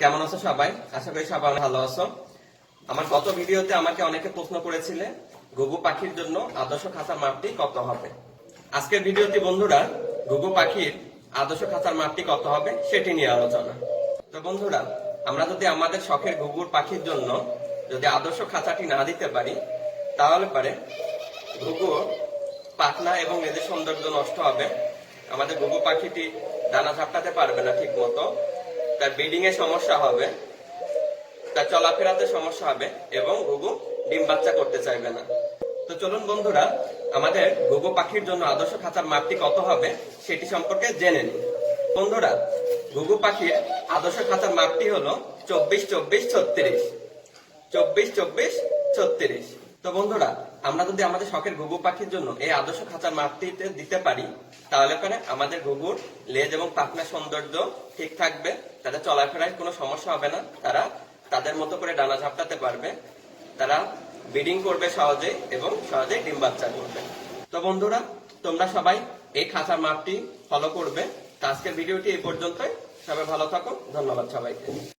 কেমন আছো সবাই? আশা করি সবাই ভালো আছো। আমার গত ভিডিওতে আমাকে অনেকে প্রশ্ন করেছিলে, ঘুঘু পাখির জন্য আদর্শ খাঁচার মাপটি কত হবে? আজকের ভিডিওটি বন্ধুরা, ঘুঘু পাখির আদর্শ খাঁচার মাপটি কত হবে সেটি নিয়ে আলোচনা। তো বন্ধুরা, আমরা যদি আমাদের শখের ঘুঘুর পাখির জন্য যদি আদর্শ খাঁচাটি না দিতে পারি, তাহলে পারে ঘুঘু পাখনা এবং এদের সৌন্দর্য নষ্ট হবে। আমাদের ঘুঘু পাখিটি দানা ঝাপটাতে পারবে না ঠিক মতো তার ব্রিডিং এ সমস্যা হবে, তার চলাফেরাতে সমস্যা হবে এবং ঘুঘু ডিম বাচ্চা করতে চাইবে না। তো চলুন বন্ধুরা, আমাদের ঘুঘু পাখির জন্য আদর্শ খাঁচার মাপটি কত হবে সেটি সম্পর্কে জেনে নিন বন্ধুরা, ঘুঘু পাখির আদর্শ খাঁচার মাপটি হলো চব্বিশ চব্বিশ ছত্রিশ। চব্বিশ চব্বিশ ছত্রিশ। তো বন্ধুরা, আমরা যদি আমাদের শখের ঘুঘু পাখির জন্য এই আদর্শ খাঁচার মাপটিতে দিতে পারি তাহলে পরে আমাদের ঘুঘুর লেজ এবং পাখনার সৌন্দর্য ঠিক থাকবে তাদের চলাফেরায় কোনো সমস্যা হবে না, তারা তাদের মতো করে ডানা ঝাপটাতে পারবে, তারা ব্রিডিং করবে সহজে এবং সহজে ডিম বাচ্চা করবে। তো বন্ধুরা, তোমরা সবাই এই খাঁচার মাপটি ফলো করবে। আজকের ভিডিওটি এই পর্যন্তই। সবাই ভালো থাকো। ধন্যবাদ সবাইকে।